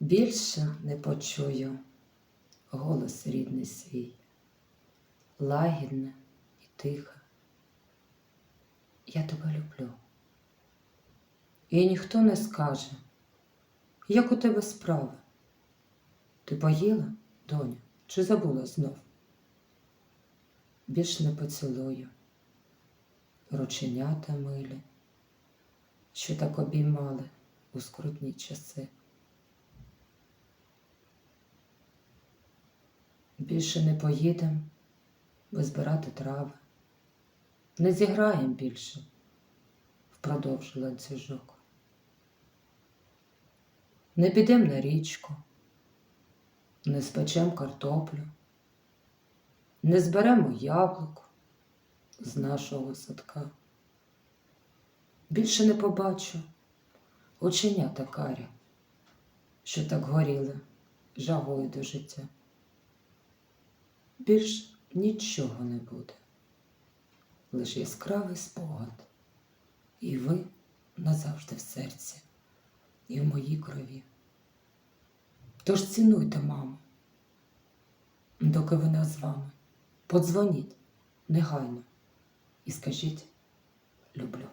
Більше не почую голос рідний свій, лагідне і тихе. Я тебе люблю. І ніхто не скаже, як у тебе справи. Ти поїла, доню, чи забула знов? Більш не поцілую, рученята милі, що так обіймали у скрутні часи. Більше не поїдем визбирати трави, не зіграєм більше впродовж ланцюжок. Не підем на річку, не спечем картоплю, не зберемо яблук з нашого садка. Більше не побачу оченята карі, що так горіли жагою до життя. Більш нічого не буде, лише яскравий спогад, і ви назавжди в серці, і в моїй крові. Тож цінуйте, маму, доки вона з вами. Подзвоніть негайно і скажіть люблю.